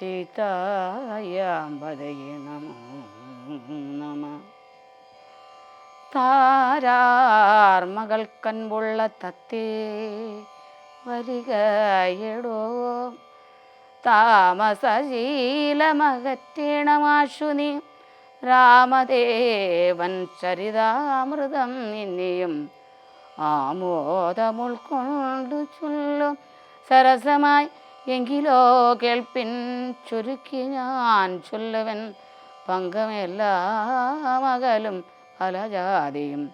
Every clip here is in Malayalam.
സീതായാമ്പതയെ നമോ. നമ താരാർ മകൾക്കൻപുള്ള തത്തേ വരികയടോ താമസശീലമകറ്റേണമാശു നീ രാമദേവൻ ചരിതാമൃതം നിന്നെയും ആമോദമുൾക്കൊണ്ടു ചൊല്ലും. സരസമായി എങ്കിലോ കേൾപ്പിൻ ചുരുക്കി ഞാൻ ചൊല്ലുവൻ മകലും പല ജാതിയും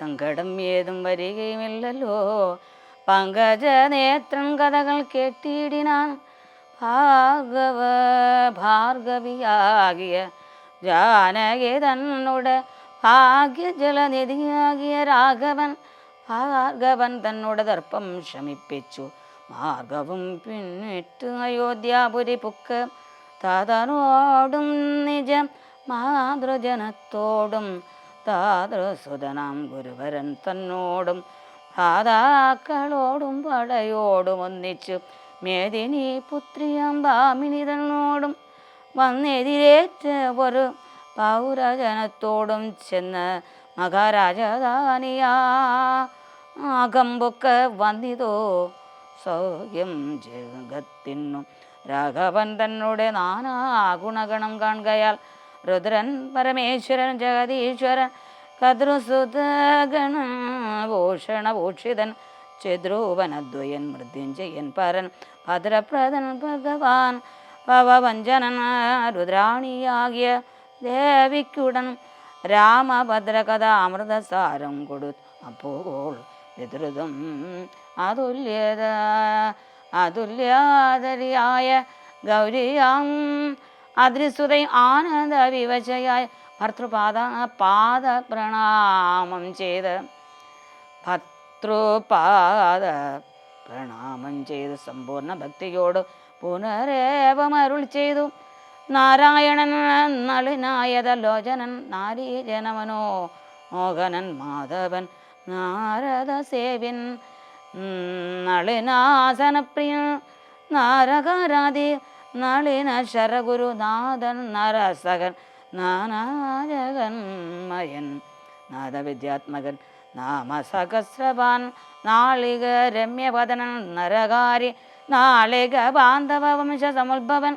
സങ്കടം ഏതും വരികയുമില്ലല്ലോ. പങ്കജ നേത്രം കഥകൾ കേട്ടിടിനാൻ ഭാർഗവ ഭാർഗവിയാകിയ ജാനകി തന്നോട് ഭാഗ്യജലനിധിയാകിയ രാഘവൻ ഭാർഗവൻ തന്നോട് ദർപ്പം ശമിപ്പിച്ചു. മാർഗവും പിന്നിട്ട് അയോധ്യാപുരി പുക്ക് താതനോടും നിജ മാതൃജനത്തോടും താതൃസുതനാം ഗുരുവരൻ തന്നോടും ഭാതാക്കളോടും പടയോടും ഒന്നിച്ചു മേദിനി പുത്രിയാം ഭാമിനി തന്നോടും വന്നെതിരേറ്റ ഒരു പൗരജനത്തോടും ചെന്ന് മഹാരാജധാനിയാ അകമ്പൊക്കെ വന്നിതോ സൗഖ്യം ജഗത്തിനും രാഘവൻ തന്നോടെ നാനാ ഗുണഗണം കാണുകയാൽ രുദ്രൻ പരമേശ്വരൻ ജഗതീശ്വരൻ കദ്രുസുതഗണ ഭൂഷണഭൂഷിതൻ ചിദ്രൂപനദ്വയൻ മൃത്യുഞ്ജയൻ പരൻ ഭദ്രപ്രദൻ ഭഗവാൻ ഭവവഞ്ചനൻ രുദ്രാണിയാകിയ ദേവിക്കുടൻ രാമഭദ്രകഥ അമൃതസാരം കൊടു. അപ്പോൾ വിതൃതം അതുല്യത അതുല്യാതരിയായ ഗൗരിയാം. അദ്രിസുതയും ആനന്ദ വിവശയായ ഭർത്തൃപാദ പാദ പ്രണാമം ചെയ്ത് ഭർത്തൃപാദ പ്രണാമം ചെയ്ത് സമ്പൂർണ ഭക്തിയോട് പുനരേവമരുൾ ചെയ്തു. നാരായണൻ നളിനായത ലോചനൻ നാരീജനമനോ മോഹനൻ മാധവൻ നാരദ സേവ്യൻ നളിനാസനപ്രിയൻ നാരകാരാധി നളിന ശരഗുരുനാഥൻ നരസകൻ നാനാജകന്മയൻ നാദവിദ്യാത്മകൻ നാമസഹസ്രവാൻ നാളിക രമ്യവദനൻ നരകാരി നാളിക ബാന്ധവ വംശ സമുദ്ഭവൻ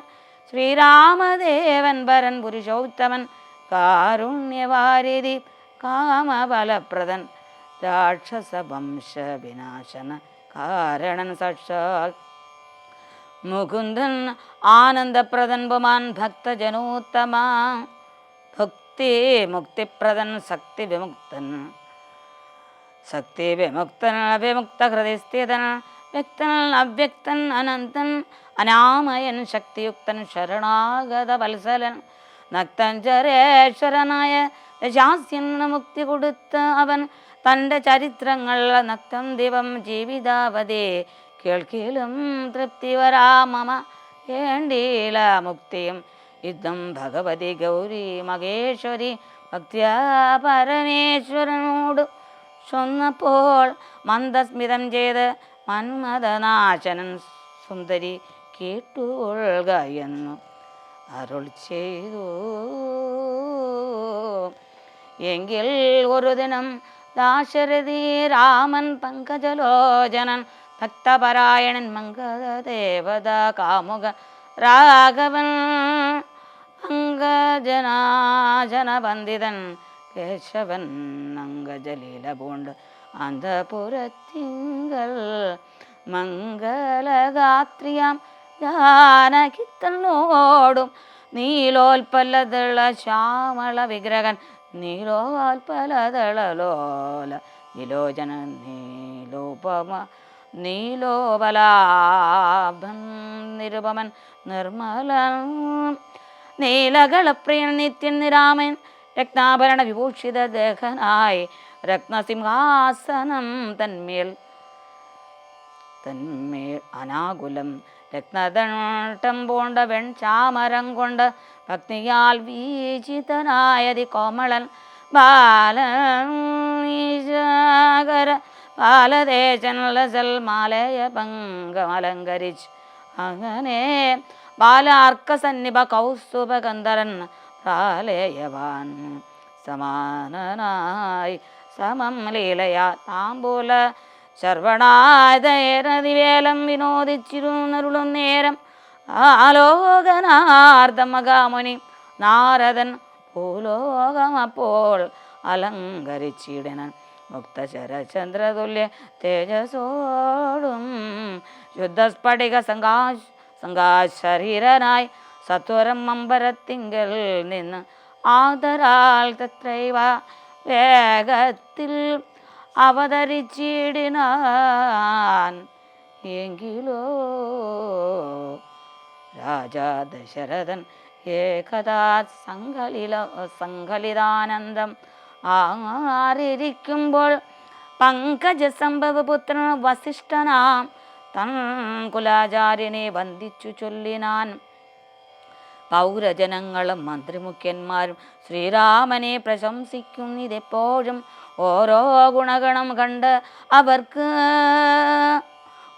ശ്രീരാമദേവൻ ഭരൻ പുരുഷോത്തമൻ കാരുണ്യവാരിധി കാമബലപ്രദൻ രാക്ഷസ വംശ വിനാശന കാരണൻ സാക്ഷാൽ. മുകുന്ദൻ ആനന്ദപ്രദൻ പുമാൻ ഭക്തജനോത്തമ. ഭക്തി മുക്തിപ്രദൻ ശക്തി വിമുക്തൻ. ശക്തി വിമുക്തൻ അവിമുക്ത ഹൃദയസ്ഥിതൻ. വ്യക്തൻ അവ്യക്തൻ അനന്തൻ. അനാമയൻ ശക്തിയുക്തൻ ശരണാഗത വത്സലൻ. നക്തൻ ചരേശ്വരനായ ശാസ്യന് മുക്തി കൊടുത്ത അവൻ. തന്റെ ചരിത്രങ്ങൾ നക്തം ദിവം ജീവിതാവതേ കേൾക്കിലും തൃപ്തി വരാമമ ഏണ്ടീല മുക്തിയും. യുദ്ധം ഭഗവതി ഗൗരി മഹേശ്വരി ഭക്തിയാ പരമേശ്വരനോട് ചൊന്നപ്പോൾ മന്ദസ്മിതം ചെയ്ത് മന്മഥനാശനൻ സുന്ദരി കേട്ടുകൊള്ളുക എന്നു അരുൾ ചെയ്തു. എങ്കിൽ ഒരു ദിനം ദാശരഥി രാമൻ പങ്കജലോചനൻ ഭക്തപരായണൻ മംഗളദേവത കാമുക രാഘവൻ അംഗജനാജനബന്ധിതൻ കേശവൻ അംഗജലീല പൂണ്ട് അന്തപുരത്തിങ്കൽ മംഗളഗാത്രിയാം ജാനകിത്തന്നോടും നീലോൽപ്പല്ലതുള്ള ശ്യാമള വിഗ്രഹൻ നീലോൽപ്പലതളലോല നിലോചന നീലോപമ നീലോപലാഭൻ നിരുപമൻ നിർമ്മല നീലകളപ്രിയൻ നിത്യൻ നിരാമൻ രക്താഭരണ വിഭൂഷിത ദേഹനായി രത്നസിംഹാസനം തന്മേൽ തന്മേൽ അനാകുലം രത്നതട്ടം പോണ്ട വെൺചാമരം കൊണ്ട് ഭക്തിയാൽ വീചിതനായതി കോമളൻ ബാലൻ ഈശാകര ബാലദേശൻ ലസൽ മാലയ പങ്കമലങ്കരിച്ച് അങ്ങനെ ബാലാർക്ക സന്നിഭ കൗസ്തുഭകന്ധരൻ പ്രാലേയവാൻ സമാനനായി സമം ലീലയാ താമ്പൂല ശർവണായതേരതിവേലം വിനോദിച്ചിരുന്നരുളും നേരം ആലോകനാർദ്ദമകാമുനി നാരദൻ ഭൂലോകമപ്പോൾ അലങ്കരിച്ചിടനൻ മുക്തശരചന്ദ്രതുല്യ തേജസോടും ശുദ്ധസ്ഫടിക സംഘാ സംഘാശരീരനായി സത്വരം അമ്പരത്തിങ്കൽ നിന്ന് ആദരാൽ തത്രൈവ വേഗത്തിൽ അവതരിച്ചിടിനാൻ എങ്കിലോ രാജാ ദശരഥൻ ഏകദാ സങ്കലില സങ്കലിതാനന്ദം ആറിരിക്കുമ്പോൾ പങ്കജസംഭവപുത്രൻ വസിഷ്ഠനാം തൻ കുലാചാര്യനെ വന്ദിച്ചു ചൊല്ലിനാൻ. പൗരജനങ്ങളും മന്ത്രിമുഖ്യന്മാരും ശ്രീരാമനെ പ്രശംസിക്കുന്നിതെപ്പോഴും ഓരോ ഗുണഗണം കണ്ട് അവർക്ക്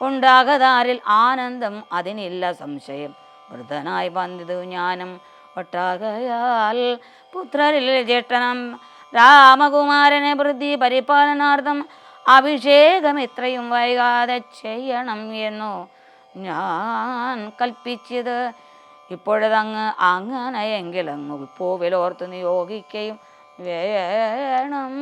ഉണ്ടാകതാരിൽ ആനന്ദം അതിനില്ല സംശയം. വൃദ്ധനായി വന്നിതു ജ്ഞാനം ഒട്ടാകയാൽ. പുത്രരിൽ ജ്യേഷ്ഠനം രാമകുമാരനെ വൃദ്ധി പരിപാലനാർത്ഥം അഭിഷേകം ഇത്രയും വൈകാതെ ചെയ്യണം എന്നു ഞാൻ കൽപ്പിച്ചത്. ഇപ്പോഴതങ്ങ് അങ്ങനെയെങ്കിൽ അങ്ങ് പൂവിലോർത്ത് നിയോഗിക്കുകയും വേണം.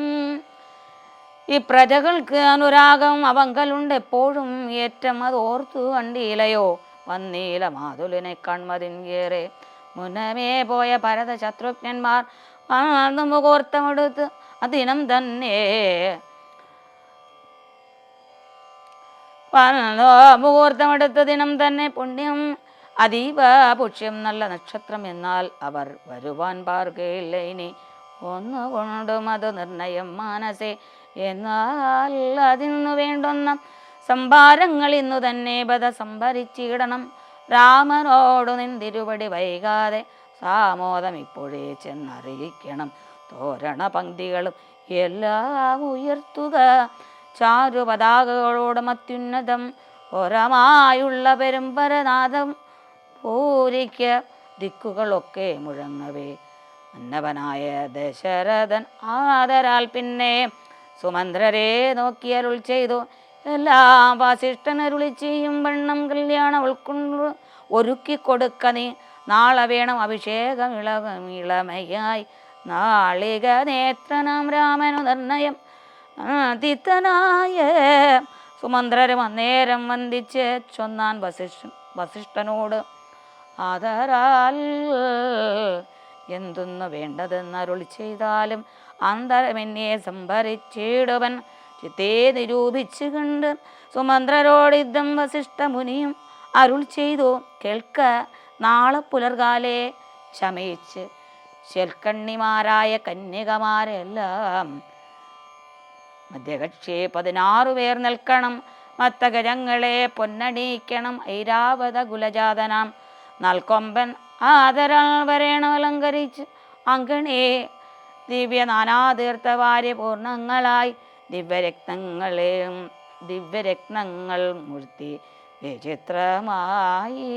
ഈ പ്രജകൾക്ക് അനുരാഗം അവങ്കലുണ്ട് എപ്പോഴും. ഏറ്റം അത് ഓർത്തു കണ്ടീലയോ വന്നീല മാതുലിനെ കൺമതിൻകേറെ മുന്നമേ പോയ ഭരത ശത്രുഘ്നന്മാർ മുഹൂർത്തമെടുത്ത് അതിനം തന്നെ മുഹൂർത്തമെടുത്ത ദിനം തന്നെ പുണ്യം അതീവ പുഷ്യം. നല്ല നക്ഷത്രം എന്നാൽ അവർ വരുവാൻ പാർക്കയില്ല. ഇനി ഒന്നുകൊണ്ടും അത് നിർണയം മാനസേ. എന്നാൽ അതിനു വേണ്ടുന്ന സംഭാരങ്ങൾ ഇന്നു തന്നെ ബത സംഭരിച്ചിടണം. രാമനോടു നിന്തിരുപടി വൈകാതെ സാമോദം ഇപ്പോഴേ ചെന്നറിയിക്കണം. തോരണ പങ്ക്തികളും എല്ലാം ഉയർത്തുക. ചാരുപതാകകളോട് അത്യുന്നതം ഒരമായുള്ള പെരുമ്പരനാഥം പൂരിക്ക ദിക്കുകളൊക്കെ മുഴങ്ങവേ. മന്നവനായ ദശരഥൻ ആദരാൽ പിന്നെ സുമന്ത്രരെ നോക്കിയരുൾ ചെയ്തു. അരുളി ചെയ്യും വണ്ണം കല്യാണം ഉൾക്കൊണ്ടു ഒരുക്കി കൊടുക്ക നീ നാളെ വേണം അഭിഷേകം ഇളകം ഇളമയായി. നാളിക നേത്രനാം രാമനു നിർണയം. തിത്തനായ സുമന്ത്രരും അന്നേരം വന്ദിച്ച് ചൊന്നാൻ വസിഷ്ഠൻ വസിഷ്ഠനോട് ആദരാൽ എന്തൊന്നു വേണ്ടതെന്ന് അരുളി ചെയ്താലും അന്തരമെന്നെ സംഭരിച്ചിടുവൻ. ചിത്തേ നിരൂപിച്ചു കണ്ട് സുമന്ത്രരോടിദ്ധം വസിഷ്ഠ മുനിയും അരുൾ ചെയ്തു. കേൾക്ക നാളെ പുലർകാലെ ശമയിച്ച് ശെൽക്കണ്ണിമാരായ കന്യകമാരെല്ലാം. മധ്യകക്ഷി പതിനാറു പേർ നിൽക്കണം മത്തഗജങ്ങളെ പൊന്നണിയിക്കണം ഐരാവത കുലജാതനാം. നൽക്കൊമ്പൻ ആദരാൾ വരേണം അലങ്കരിച്ച് അങ്കണേ ദിവ്യ നാനാതീർത്ഥവാര്യ പൂർണങ്ങളായി ദിവ്യരത്നങ്ങളെയും ദിവ്യരത്നങ്ങൾ മൂർത്തി വിചിത്രമായി.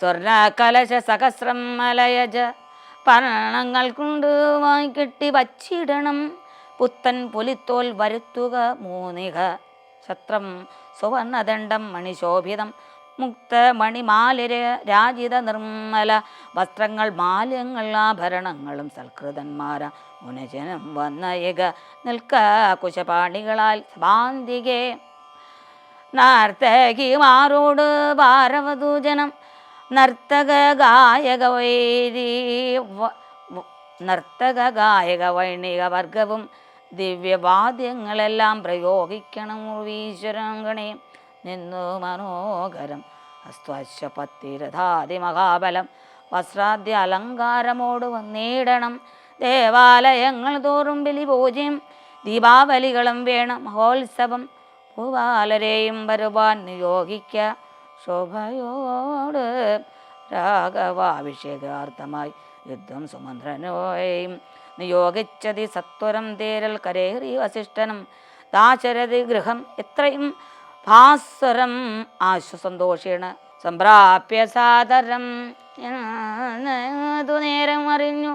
സ്വർണ കലശ സഹസ്രം മലയജ പർണങ്ങൾ കൊണ്ട് വാങ്ങിക്കെട്ടി വച്ചിടണം. പുത്തൻ പുലിത്തോൽ വരുത്തുക മൂന്നിക ഛത്രം സുവർണദണ്ഡം മണിശോഭിതം മുക്ത മണിമാലിര രാജിത നിർമ്മല. വസ്ത്രങ്ങൾ മാലയങ്ങൾ ആഭരണങ്ങളും സൽകൃതന്മാര. മുനജനം വന്നയക. നിൽക്ക കുശപാണികളാൽ സഭാന്തികെ. നർത്തകിമാരോട് ഭാരവതൂജനം നർത്തക ഗായക വൈരി നർത്തക ഗായക വൈണിക വർഗവും ദിവ്യവാദ്യങ്ങളെല്ലാം പ്രയോഗിക്കണം ഈശ്വരങ്കണേ നിന്നു മനോഹരം. അസ്വശ്വപത്തിരഥാതി മഹാബലം. വസ്ത്രാദ്യ അലങ്കാരമോട് വന്നിടണം ദേവാലയങ്ങൾ തോറും ബലി പൂജയും ദീപാവലികളും വേണം മഹോത്സവം. ഭൂപാലരെയും വരുവാൻ നിയോഗിക്ക. ശോഭയോട് രാഘവാഭിഷേകാർത്ഥമായി യുദ്ധം സുമന്ത്രനോയും നിയോഗിച്ചതി സത്വരം തേരൽ കരേറി വസിഷ്ഠനും. ദാശരഥി ഗൃഹം എത്രയും ഭാസ്വരം ആശുസന്തോഷേണ സംപ്രാപ്യ സാദരം. നേരം അറിഞ്ഞു.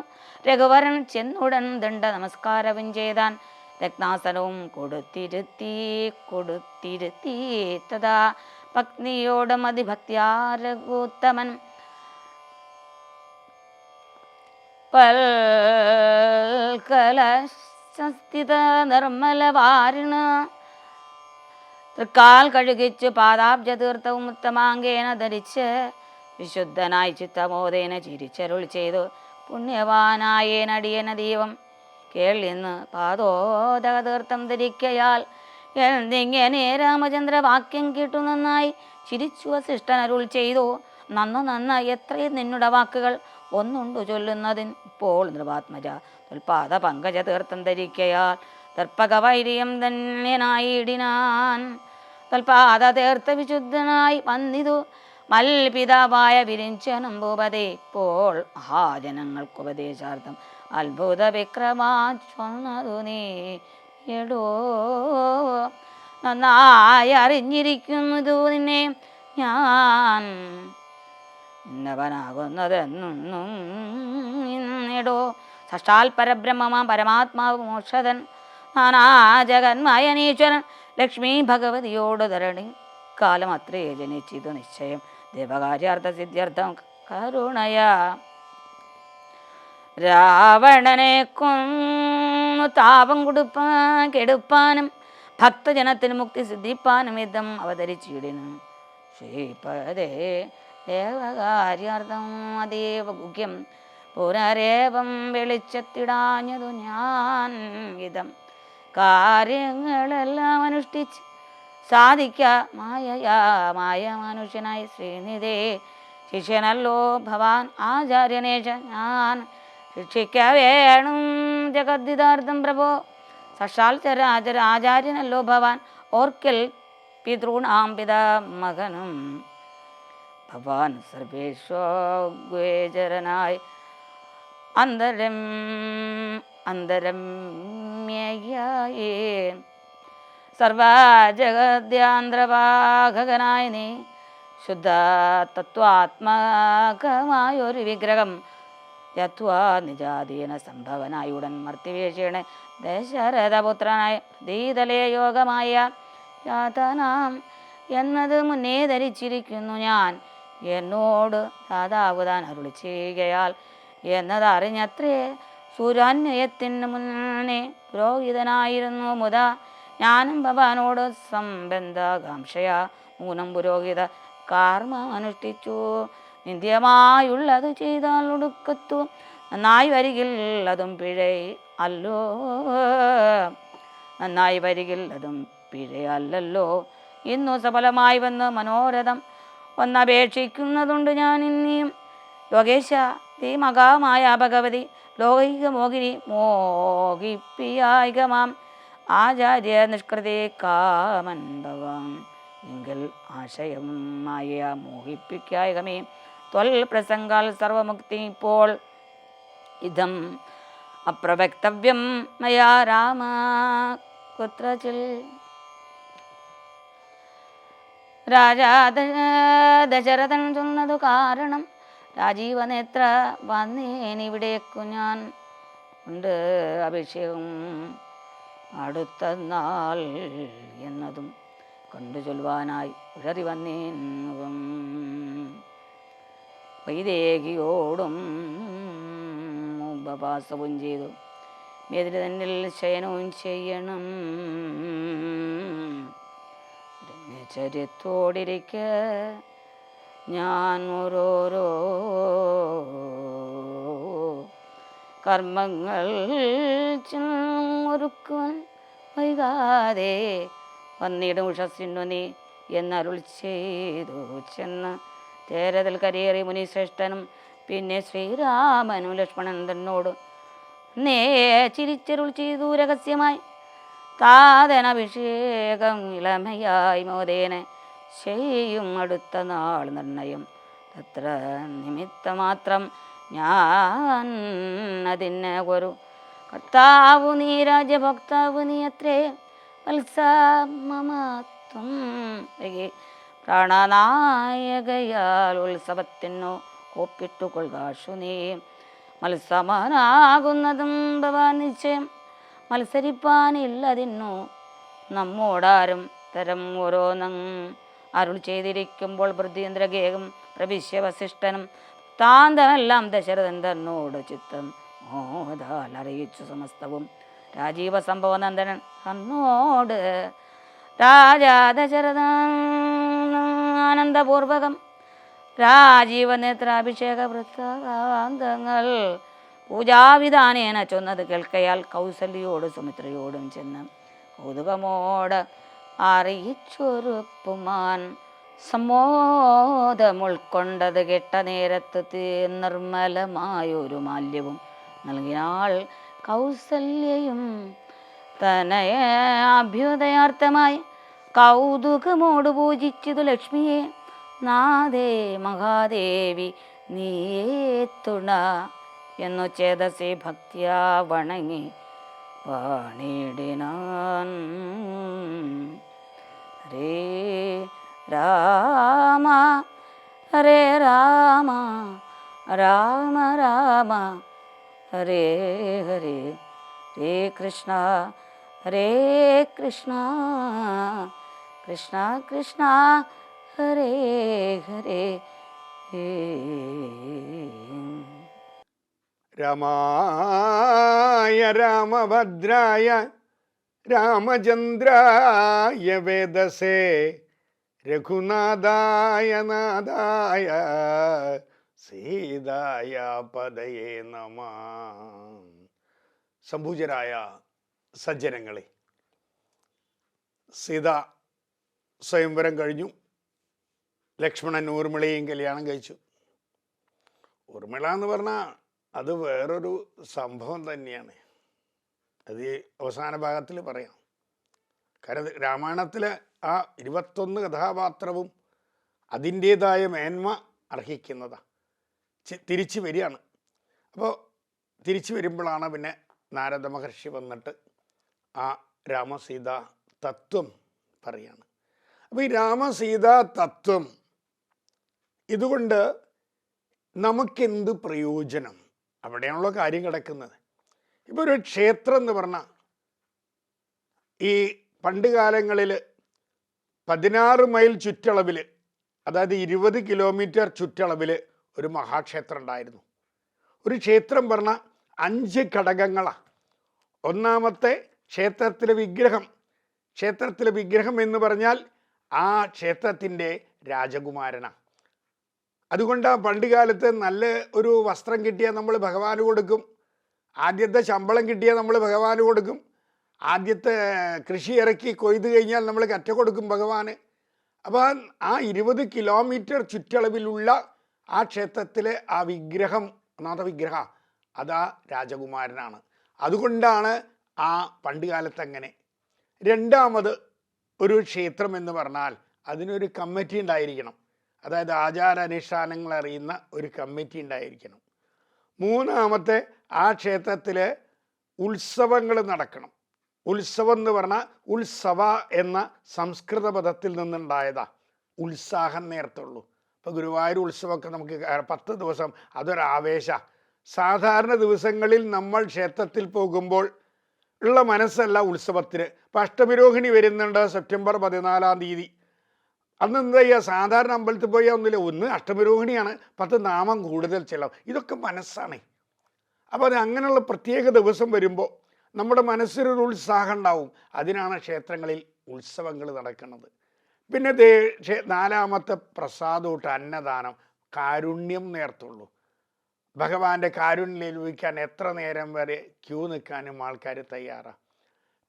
രഘുവരൻ ചെന്നുടൻ ദണ്ഡ നമസ്കാരവും ചെയ്താൻ. രത്നാസനവും കൊടുത്തിരുത്തി കൊടുത്തിരുത്തി തഥാ പത്നിയോട് മതിഭക്തിയാരകൂത്തമൻ പൽകലസ്ഥിത നിർമ്മല വാരിണ തൃക്കാൽ കഴുകിച്ചു പാദാബ്ജ തീർത്ഥവും ഉത്തമാങ്കേന ധരിച്ച് വിശുദ്ധനായി ചിത്തമോദേന ചിരിച്ചരുൾ ചെയ്തു. പുണ്യവാനായേനടിയന ദൈവം കേളിന്ന് പാദോദക തീർത്ഥം ധരിക്കയാൽ എന്തിങ്ങനെ രാമചന്ദ്ര വാക്യം കേട്ടു നന്നായി ചിരിച്ചു അസിഷ്ടനരുൾ ചെയ്തു. നന്നു നന്ന എത്രയും നിന്നുടെ വാക്കുകൾ ഒന്നുണ്ടു ചൊല്ലുന്നതിൻ ഇപ്പോൾ നൃപാത്മജ തുൽപാദ പങ്കജ തീർത്ഥം ധരിക്കയാൽ ദർപ്പകവൈര്യം ധന്യനായിടിനാൻ തൽപാദ തീർത്ഥ വിശുദ്ധനായി വന്നിതു. മൽപിതാവായ വിരിഞ്ചനം ഭൂപതേ ഇപ്പോൾ മഹാജനങ്ങൾക്ക് ഉപദേശാർത്ഥം. അത്ഭുത വിക്രമാ ചൊന്നതു നീ എടോ. നന്നായി അറിഞ്ഞിരിക്കുന്നതു നിന്നെ ഞാൻ ഇന്നവനാകുന്നതെന്നും ഇന്നിടോ. സഷ്ടാൽ പരബ്രഹ്മമാം പരമാത്മാവ് മോക്ഷതൻ നാനാജഗന്മയനീശ്വരൻ ലക്ഷ്മി ഭഗവതിയോട് ധരണി. കാലം അത്രേ ജനിച്ചിതു നിശ്ചയം. ദേവകാര്യാർത്ഥ സിദ്ധ്യർത്ഥം കരുണയാ. രാവണനെ കൊന്നു താപം കൊടുപ്പാൻ കെടുപ്പാനും ഭക്തജനത്തിന് മുക്തി സിദ്ധിപ്പാനും ഇതം അവതരിച്ചിടുന്നു. ശ്രീപദേ ദേവകാര്യാർത്ഥം അതീവ ഗുഹ്യം പുനരേവം വെളിച്ചത്തിടാഞ്ഞതു ഞാൻ വിധം കാര്യങ്ങളെല്ലാം അനുഷ്ഠിച്ച് സാധിക്ക മായ മനുഷ്യനായി ശ്രീനിധേ. ശിഷ്യനല്ലോ ഭവാൻ ആചാര്യനേശ ഞാൻ. ശിക്ഷിക്ക വേണം ജഗദ്ധിതാർത്ഥം പ്രഭോ. സഷാൽ ചരാചര ആചാര്യനല്ലോ ഭവാൻ ഓർക്കൽ പിതൃണാം പിതാ മകനും. ഭവാൻ സർവേശ്വരനായി അന്തരം അന്തരമ്യയായേ സർവജഗദ്യാന്ത്രവാഹകനായ നീ ശുദ്ധ തത്വാത്മകമായൊരു വിഗ്രഹം യത്വാ നിജാതീന സംഭവനായി ഉടൻ മർത്തിവേഷേണ ദശരഥപുത്രനായ ദീതലേ യോഗമായ യാതനാം എന്നത് മുന്നേ ധരിച്ചിരിക്കുന്നു ഞാൻ. എന്നോട് ദാതാവ് താൻ അരുളി ചെയ്യുകയാൽ എന്നതറിഞ്ഞത്രേ സൂര്യാന്വയത്തിന് മുന്നേ പുരോഹിതനായിരുന്നു മുത. ഞാനും ഭവാനോട് സംബന്ധകാംക്ഷയ. മൂനം പുരോഹിത കാർമ്മം അനുഷ്ഠിച്ചു നിന്ദ്യമായുള്ളത് ചെയ്താൽ ഒടുക്കത്തു നന്നായി വരികിൽ അതും പിഴ അല്ലോ. നന്നായി വരികിൽ അതും പിഴയല്ലല്ലോ ഇന്നു സഫലമായി വന്ന് മനോരഥം ഒന്നപേക്ഷിക്കുന്നതുണ്ട് ഞാൻ ഇനിയും യോഗേശ ഈ മകാമായ ഭഗവതി ലോകിക മോഹിനി മോഹിപ്പിയായികമാം. ആചാര്യ നിഷ്കൃതി കാമൻ എങ്കിൽ ആശയം മായ മോഹിപ്പിക്കായകമേ. ത്വൽ പ്രസംഗാൽ സർവമുക്തി ഇപ്പോൾ. ഇതം അപ്രവക്തവ്യം മയാ രാമ. കുത്രചിൽ രാജാ ദശരഥൻ ചൊന്നതു കാരണം രാജീവനേത്ര വന്നേനിവിടേക്കു ഞാൻ. ഉണ്ട് അഭിഷേകം അടുത്ത നാൾ എന്നതും കണ്ടു ചൊല്ലുവാനായി. ഉഴറി വന്നേനും വൈദേഹിയോടും ഉപവാസവും ചെയ്തു. മേതിരി തന്നിൽ ശയനവും ചെയ്യണം. ചര്യത്തോടിരിക്ക ഞാൻ ഓരോരോ കർമ്മങ്ങൾ ഒരുക്കുവാൻ വൈകാതെ വന്നിടും ഉഷസ്സിനു നീ എന്നരുൾ ചെയ്തു. ചെന്ന് തേരതിൽ കരയേറി മുനിശ്രേഷ്ഠനും പിന്നെ ശ്രീരാമനും ലക്ഷ്മണൻ തന്നോട് നേ ചിരിച്ചരുൾ ചെയ്തു രഹസ്യമായി. താതനഭിഷേകം ഇളമയായി മോദേന. ചെയ്യും അടുത്ത നാൾ നിർണയം. തത്ര നിമിത്തമാത്രം ഞാൻ അതിന് ഒരു കർത്താവു നീ രാജഭക്താവ് നീ അത്രേ വത്സ മമത്വം പ്രാണനായകയാൽ ഉത്സവത്തിനു കോപ്പിട്ടുകൊള്ളുകാശു നീ മത്സമാനാകുന്നതും ഭവാൻ നിശ്ചയം മത്സരിപ്പാനില്ലതിന്നു. നമ്മോടാരും തരം ഓരോന്നും അരുൾ ചെയ്തിരിക്കുമ്പോൾ വൃദ്ധീന്ദ്രഗേഹം പ്രവിശ്യ വസിഷ്ഠനും താന്തമെല്ലാം ദശരഥൻ തന്നോട് ചിത്തം. മോഹതാൽ അറിയിച്ചു സമസ്തവും. രാജീവ സംഭവ നന്ദനൻ തന്നോട് രാജാ ദശരഥ ആനന്ദപൂർവകം രാജീവ നേത്രാഭിഷേക വൃത്താന്തങ്ങൾ പൂജാവിധാനേന ചൊന്നത് കേൾക്കയാൽ കൗസല്യോട് സുമിത്രയോടും ചെന്ന് കൗതുകമോട് അറിയിച്ചൊരുപ്പുമാൻ സമ്മോദമുൾക്കൊണ്ടത് കെട്ട നേരത്ത് നിർമ്മലമായൊരു മാല്യവും നൽകിയാൾ കൗസല്യയും തനയ അഭ്യുദയാർത്ഥമായി കൗതുകമോട് പൂജിച്ചതു ലക്ഷ്മിയെ. നാദേ മഹാദേവി നീയേ തുണ എന്നു ചേതസി ഭക്തിയാ വണങ്ങി വാണിടിനാൻ. हरे राम हरे राम राम राम हरे हरे हरे कृष्ण हरे कृष्ण कृष्ण कृष्ण हरे हरे हरे। रामाय रामभद्राय രാമചന്ദ്രായ വേദസേ രഘുനാഥായ നാഥായ സീതായ പദയേ നമ. സംഭൂജരായ സജ്ജനങ്ങളെ സീത സ്വയംവരം കഴിഞ്ഞു. ലക്ഷ്മണൻ ഊർമിളയും കല്യാണം കഴിച്ചു. ഊർമിള എന്ന് പറഞ്ഞാൽ അത് വേറൊരു സംഭവം തന്നെയാണ്. അത് അവസാന ഭാഗത്തിൽ പറയാം. കാരണം രാമായണത്തിലെ ആ ഇരുപത്തൊന്ന് കഥാപാത്രവും അതിന്റേതായ മേന്മ അർഹിക്കുന്നതാണ് തിരിച്ചു വരികയാണ്. അപ്പോൾ തിരിച്ചു വരുമ്പോഴാണ് പിന്നെ നാരദ മഹർഷി വന്നിട്ട് ആ രാമസീത തത്വം പറയാണ്. അപ്പോൾ ഈ രാമസീത തത്വം ഇതുകൊണ്ട് നമുക്കെന്ത് പ്രയോജനം? അവിടെയാണല്ലോ കാര്യം കിടക്കുന്നത്. ഇപ്പോൾ ഒരു ക്ഷേത്രം എന്ന് പറഞ്ഞാൽ ഈ പണ്ട് കാലങ്ങളിൽ പതിനാറ് മൈൽ ചുറ്റളവിൽ അതായത് ഇരുപത് കിലോമീറ്റർ ചുറ്റളവിൽ ഒരു മഹാക്ഷേത്രം ഉണ്ടായിരുന്നു. ഒരു ക്ഷേത്രം പറഞ്ഞാൽ അഞ്ച് ഘടകങ്ങളാണ് ഒന്നാമത്തെ ക്ഷേത്രത്തിലെ വിഗ്രഹം. ക്ഷേത്രത്തിലെ വിഗ്രഹം എന്ന് പറഞ്ഞാൽ ആ ക്ഷേത്രത്തിന്റെ രാജകുമാരനാണ് അതുകൊണ്ട് ആ പണ്ട് കാലത്ത് നല്ല ഒരു വസ്ത്രം കിട്ടിയാൽ നമ്മൾ ഭഗവാന് കൊടുക്കും. ആദ്യത്തെ ശമ്പളം കിട്ടിയാൽ നമ്മൾ ഭഗവാന് കൊടുക്കും. ആദ്യത്തെ കൃഷി ഇറക്കി കൊയ്ത് കഴിഞ്ഞാൽ നമ്മൾ കറ്റ കൊടുക്കും ഭഗവാന്. അപ്പോൾ ആ ഇരുപത് കിലോമീറ്റർ ചുറ്റളവിലുള്ള ആ ക്ഷേത്രത്തിലെ ആ വിഗ്രഹം ഒന്നാമത്തെ വിഗ്രഹ അതാ രാജകുമാരനാണ്. അതുകൊണ്ടാണ് ആ പണ്ട് കാലത്ത് അങ്ങനെ രണ്ടാമത് ഒരു ക്ഷേത്രം എന്ന് പറഞ്ഞാൽ അതിനൊരു കമ്മിറ്റി ഉണ്ടായിരിക്കണം. അതായത് ആചാരാനുഷ്ഠാനങ്ങൾ അറിയുന്ന ഒരു കമ്മിറ്റി ഉണ്ടായിരിക്കണം. മൂന്നാമത്തെ ആ ക്ഷേത്രത്തിൽ ഉത്സവങ്ങൾ നടക്കണം. ഉത്സവം എന്ന് പറഞ്ഞാൽ ഉത്സവ എന്ന സംസ്കൃത പദത്തിൽ നിന്നുണ്ടായതാ. ഉത്സാഹം നേരത്തുള്ളൂ ഇപ്പോൾ ഗുരുവായൂർ ഉത്സവമൊക്കെ നമുക്ക് പത്ത് ദിവസം അതൊരാവേശ സാധാരണ ദിവസങ്ങളിൽ നമ്മൾ ക്ഷേത്രത്തിൽ പോകുമ്പോൾ ഉള്ള മനസ്സല്ല ഉത്സവത്തിന്. ഇപ്പം അഷ്ടമിരോഹിണി വരുന്നുണ്ട് സെപ്റ്റംബർ പതിനാലാം തീയതി. അന്ന് എന്താ ചെയ്യുക? സാധാരണ അമ്പലത്തിൽ പോയാൽ ഒന്നുമില്ല. ഒന്ന് അഷ്ടമരോഹിണിയാണ്. പത്ത് നാമം കൂടുതൽ ചെലവ്. ഇതൊക്കെ മനസ്സാണ്. അപ്പോൾ അത് അങ്ങനെയുള്ള പ്രത്യേക ദിവസം വരുമ്പോൾ നമ്മുടെ മനസ്സിലൊരു ഉത്സാഹം ഉണ്ടാവും. അതിനാണ് ക്ഷേത്രങ്ങളിൽ ഉത്സവങ്ങൾ നടക്കുന്നത്. പിന്നെ ദേ നാലാമത്തെ പ്രസാദോട്ട് അന്നദാനം. കാരുണ്യം നേർത്തുള്ളൂ. ഭഗവാന്റെ കാരുണ്യം ലഭിക്കാൻ എത്ര നേരം വരെ ക്യൂ നിൽക്കാനും ആൾക്കാർ തയ്യാറാണ്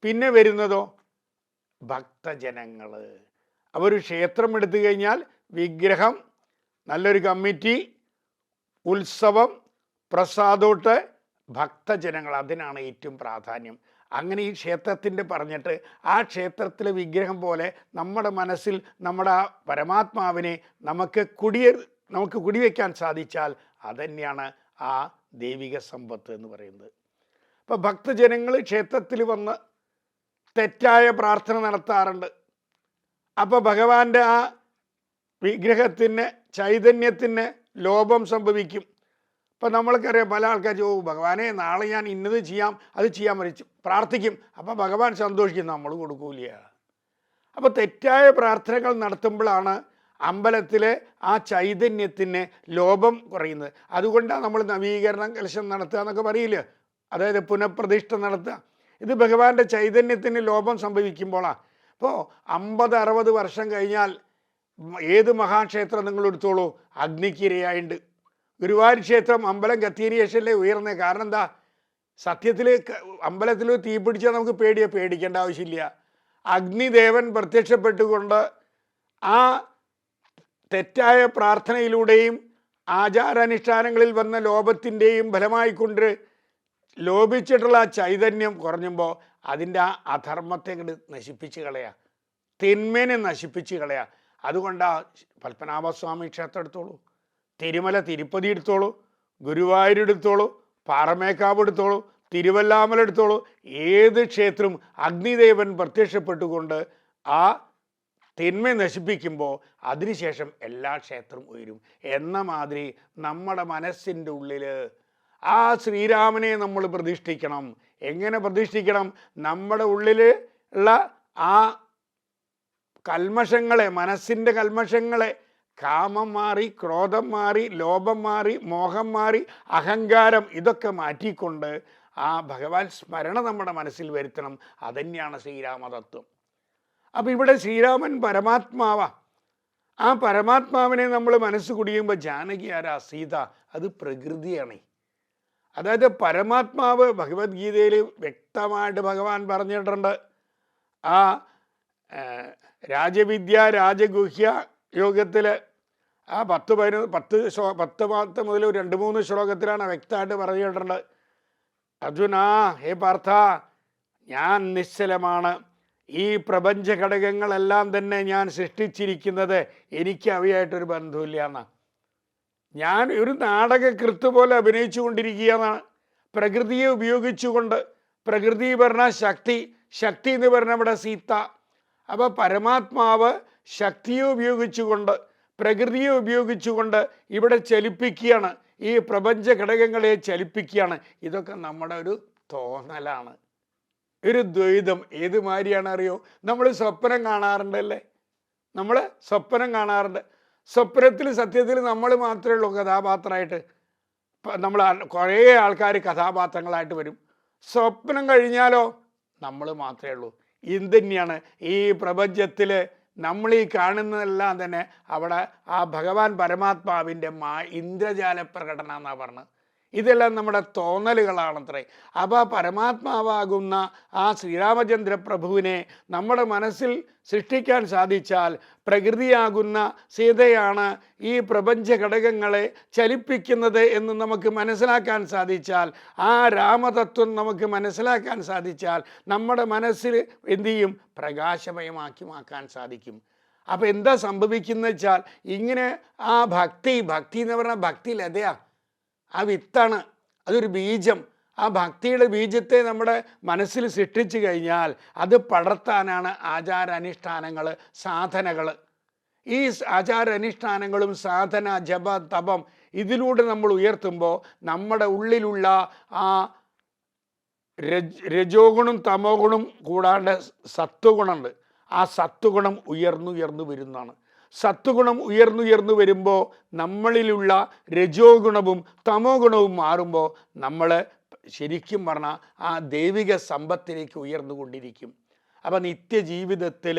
പിന്നെ വരുന്നതോ? ഭക്തജനങ്ങൾ അവർ ക്ഷേത്രം എടുത്തു കഴിഞ്ഞാൽ വിഗ്രഹം നല്ലൊരു കമ്മിറ്റി ഉത്സവം പ്രസാദോട്ട് ഭക്തജനങ്ങൾ അതിനാണ് ഏറ്റവും പ്രാധാന്യം. അങ്ങനെ ഈ ക്ഷേത്രത്തിന്റെ പറഞ്ഞിട്ട് ആ ക്ഷേത്രത്തിലെ വിഗ്രഹം പോലെ നമ്മുടെ മനസ്സിൽ നമ്മുടെ ആ പരമാത്മാവിനെ നമുക്ക് കുടിയ നമുക്ക് കുടിവെക്കാൻ സാധിച്ചാൽ അതന്നെയാണ് ആ ദൈവിക സമ്പത്ത് എന്ന് പറയുന്നത്. അപ്പോൾ ഭക്തജനങ്ങൾ ക്ഷേത്രത്തിൽ വന്ന് തെറ്റായ പ്രാർത്ഥന നടത്താറുണ്ട്. അപ്പോൾ ഭഗവാന്റെ ആ വിഗ്രഹത്തിന് ചൈതന്യത്തിന് ലോപം സംഭവിക്കും. ഇപ്പം നമ്മൾക്കറിയാം പല ആൾക്കാർ ഓ ഭഗവാനെ നാളെ ഞാൻ ഇന്നത് ചെയ്യാം അത് ചെയ്യാൻ മരിച്ചു. പ്രാർത്ഥിക്കും. അപ്പോൾ ഭഗവാൻ സന്തോഷിക്കും നമ്മൾ കൊടുക്കൂല. അപ്പോൾ തെറ്റായ പ്രാർത്ഥനകൾ നടത്തുമ്പോഴാണ് അമ്പലത്തിലെ ആ ചൈതന്യത്തിന് ലോപം കുറയുന്നത്. അതുകൊണ്ടാണ് നമ്മൾ നവീകരണം കലശം നടത്തുക എന്നൊക്കെ പറയില്ല? അതായത് പുനഃപ്രതിഷ്ഠ നടത്തുക. ഇത് ഭഗവാന്റെ ചൈതന്യത്തിന് ലോപം സംഭവിക്കുമ്പോഴാണ് അപ്പോൾ അമ്പത് അറുപത് വർഷം കഴിഞ്ഞാൽ ഏത് മഹാക്ഷേത്രം നിങ്ങൾ എടുത്തോളൂ അഗ്നിക്കിരയായിട്ടുണ്ട് ഗുരുവായൂർ ക്ഷേത്രം അമ്പലം കത്തീരിയേഷനിലെ ഉയർന്നത് കാരണം എന്താ? സത്യത്തിൽ അമ്പലത്തിൽ തീ പിടിച്ചാൽ നമുക്ക് പേടിയ പേടിക്കേണ്ട ആവശ്യമില്ല. അഗ്നിദേവൻ പ്രത്യക്ഷപ്പെട്ടുകൊണ്ട് ആ തെറ്റായ പ്രാർത്ഥനയിലൂടെയും ആചാരാനുഷ്ഠാനങ്ങളിൽ വന്ന ലോപത്തിന്റെയും ഫലമായിക്കൊണ്ട് ലോപിച്ചിട്ടുള്ള ചൈതന്യം കുറഞ്ഞുമ്പോൾ അതിന്റെ ആ അധർമ്മത്തെ അങ്ങോട്ട് നശിപ്പിച്ച് കളയാ. തിന്മേനെ നശിപ്പിച്ച് കളയാ. അതുകൊണ്ടാ പത്മനാഭസ്വാമി ക്ഷേത്രം എടുത്തോളൂ. തിരുമല തിരുപ്പതി എടുത്തോളൂ. ഗുരുവായൂർ എടുത്തോളൂ. പാറമേക്കാവ് എടുത്തോളൂ. തിരുവല്ലാമല എടുത്തോളൂ. ഏത് ക്ഷേത്രം അഗ്നിദേവൻ പ്രത്യക്ഷപ്പെട്ടുകൊണ്ട് ആ തിന്മ നശിപ്പിക്കുമ്പോൾ അതിനുശേഷം എല്ലാ ക്ഷേത്രവും ഉയരും. എന്ന മാതിരി നമ്മുടെ മനസ്സിന്റെ ഉള്ളിൽ ആ ശ്രീരാമനെ നമ്മൾ പ്രതിഷ്ഠിക്കണം. എങ്ങനെ പ്രതിഷ്ഠിക്കണം? നമ്മുടെ ഉള്ളിൽ ഉള്ള ആ കൽമഷങ്ങളെ മനസ്സിന്റെ കൽമഷങ്ങളെ കാമം മാറി ക്രോധം മാറി ലോഭം മാറി മോഹം മാറി അഹങ്കാരം ഇതൊക്കെ മാറ്റിക്കൊണ്ട് ആ ഭഗവാൻ സ്മരണ നമ്മുടെ മനസ്സിൽ വരുത്തണം. അതന്നെയാണ് ശ്രീരാമതത്വം. അപ്പം ഇവിടെ ശ്രീരാമൻ പരമാത്മാവാ. ആ പരമാത്മാവിനെ നമ്മൾ മനസ്സ് കുടിയുമ്പോൾ ജാനകി ആരാ? സീത. അത് പ്രകൃതിയാണ്. അതായത് പരമാത്മാവ് ഭഗവത്ഗീതയിൽ വ്യക്തമായിട്ട് ഭഗവാൻ പറഞ്ഞിട്ടുണ്ട്. ആ രാജവിദ്യ രാജഗുഹ്യ യോഗത്തിൽ ആ പത്ത് പതിനൊന്ന് പത്ത് ശ്ലോ പത്ത് പത്ത് മുതൽ രണ്ട് മൂന്ന് ശ്ലോകത്തിലാണ് വ്യക്തമായിട്ട് പറഞ്ഞിട്ടുണ്ട്. അർജുനാ ഹേ പാർത്ഥ ഞാൻ നിശ്ചലമാണ്. ഈ പ്രപഞ്ച ഘടകങ്ങളെല്ലാം തന്നെ ഞാൻ സൃഷ്ടിച്ചിരിക്കുന്നത് എനിക്ക് അവയായിട്ടൊരു ബന്ധമില്ല എന്നാണ്. ഞാൻ ഒരു നാടകകൃത്ത് പോലെ അഭിനയിച്ചു കൊണ്ടിരിക്കുകയെന്നാണ് പ്രകൃതിയെ ഉപയോഗിച്ചുകൊണ്ട് പ്രകൃതി പറഞ്ഞ ശക്തി ശക്തി എന്ന് പറഞ്ഞ നമ്മുടെ സീത. അപ്പോൾ പരമാത്മാവ് ശക്തിയെ ഉപയോഗിച്ചുകൊണ്ട് പ്രകൃതിയെ ഉപയോഗിച്ചുകൊണ്ട് ഇവിടെ ചലിപ്പിക്കുകയാണ്. ഈ പ്രപഞ്ച ഘടകങ്ങളെ ചലിപ്പിക്കുകയാണ്. ഇതൊക്കെ നമ്മുടെ ഒരു തോന്നലാണ്. ഒരു ദ്വൈതം. ഏത് മാതിരിയാണ് അറിയോ നമ്മൾ സ്വപ്നം കാണാറുണ്ടല്ലേ? നമ്മൾ സ്വപ്നം കാണാറുണ്ട്. സ്വപ്നത്തിൽ സത്യത്തിൽ നമ്മൾ മാത്രമേ ഉള്ളൂ കഥാപാത്രമായിട്ട്. നമ്മൾ കുറേ ആൾക്കാർ കഥാപാത്രങ്ങളായിട്ട് വരും. സ്വപ്നം കഴിഞ്ഞാലോ നമ്മൾ മാത്രമേ ഉള്ളൂ. ഇത് തന്നെയാണ് ഈ പ്രപഞ്ചത്തിൽ നമ്മൾ ഈ കാണുന്നതെല്ലാം തന്നെ അവിടെ ആ ഭഗവാൻ പരമാത്മാവിന്റെ മാ ഇന്ദ്രജാല പ്രകടനം എന്നാണ് പറഞ്ഞത്. ഇതെല്ലാം നമ്മുടെ തോന്നലുകളാണത്രേ. അപ്പോൾ പരമാത്മാവാകുന്ന ആ ശ്രീരാമചന്ദ്ര പ്രഭുവിനെ നമ്മുടെ മനസ്സിൽ സൃഷ്ടിക്കാൻ സാധിച്ചാൽ പ്രകൃതിയാകുന്ന സീതയാണ് ഈ പ്രപഞ്ച ഘടകങ്ങളെ ചലിപ്പിക്കുന്നത് എന്ന് നമുക്ക് മനസ്സിലാക്കാൻ സാധിച്ചാൽ ആ രാമതത്വം നമുക്ക് മനസ്സിലാക്കാൻ സാധിച്ചാൽ നമ്മുടെ മനസ്സിൽ എന്തു ചെയ്യും? പ്രകാശമയമാക്കി മാക്കാൻ സാധിക്കും. അപ്പോൾ എന്താ സംഭവിക്കുന്നത് വെച്ചാൽ ഇങ്ങനെ ആ ഭക്തി ഭക്തി എന്ന് പറഞ്ഞാൽ ഭക്തി ലതയാ. ആ വിത്താണ് അതൊരു ബീജം. ആ ഭക്തിയുടെ ബീജത്തെ നമ്മുടെ മനസ്സിൽ സൃഷ്ടിച്ചു കഴിഞ്ഞാൽ അത് പടർത്താനാണ് ആചാരാനുഷ്ഠാനങ്ങൾ സാധനകൾ. ഈ ആചാരാനുഷ്ഠാനങ്ങളും സാധന ജപ തപം ഇതിലൂടെ നമ്മൾ ഉയർത്തുമ്പോൾ നമ്മുടെ ഉള്ളിലുള്ള ആ രജോ ഗുണം തമോ ഗുണും കൂടാണ്ട് സത്വഗുണമുണ്ട്. ആ സത്വഗുണം ഉയർന്നുയർന്നു വരുന്നതാണ്. സത്വഗുണം ഉയർന്നുയർന്നു വരുമ്പോൾ നമ്മളിലുള്ള രജോ ഗുണവും തമോ ഗുണവും മാറുമ്പോൾ നമ്മൾ ശരിക്കും പറഞ്ഞാൽ ആ ദൈവിക സമ്പത്തിലേക്ക് ഉയർന്നുകൊണ്ടിരിക്കും. അപ്പം നിത്യജീവിതത്തിൽ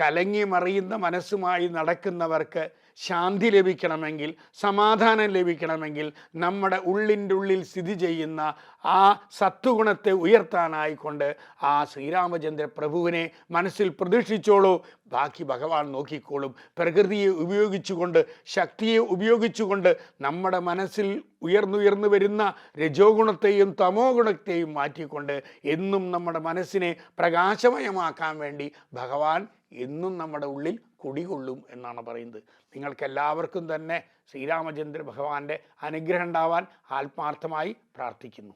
കലങ്ങി മറിയുന്ന മനസ്സുമായി നടക്കുന്നവർക്ക് ശാന്തി ലഭിക്കണമെങ്കിൽ സമാധാനം ലഭിക്കണമെങ്കിൽ നമ്മുടെ ഉള്ളിന്റെ ഉള്ളിൽ സ്ഥിതി ചെയ്യുന്ന ആ സത്വഗുണത്തെ ഉയർത്താനായിക്കൊണ്ട് ആ ശ്രീരാമചന്ദ്ര പ്രഭുവിനെ മനസ്സിൽ പ്രതീക്ഷിച്ചോളൂ. ബാക്കി ഭഗവാൻ നോക്കിക്കോളും. പ്രകൃതിയെ ഉപയോഗിച്ചുകൊണ്ട് ശക്തിയെ ഉപയോഗിച്ചുകൊണ്ട് നമ്മുടെ മനസ്സിൽ ഉയർന്നുയർന്നു വരുന്ന രജോ ഗുണത്തെയും തമോ ഗുണത്തെയും മാറ്റിക്കൊണ്ട് എന്നും നമ്മുടെ മനസ്സിനെ പ്രകാശമയമാക്കാൻ വേണ്ടി ഭഗവാൻ എന്നും നമ്മുടെ ഉള്ളിൽ കുടികൊള്ളും എന്നാണ് പറയുന്നത്. നിങ്ങൾക്കെല്ലാവർക്കും തന്നെ ശ്രീരാമചന്ദ്ര ഭഗവാന്റെ അനുഗ്രഹം ഉണ്ടാവാൻ ആത്മാർത്ഥമായി പ്രാർത്ഥിക്കുന്നു.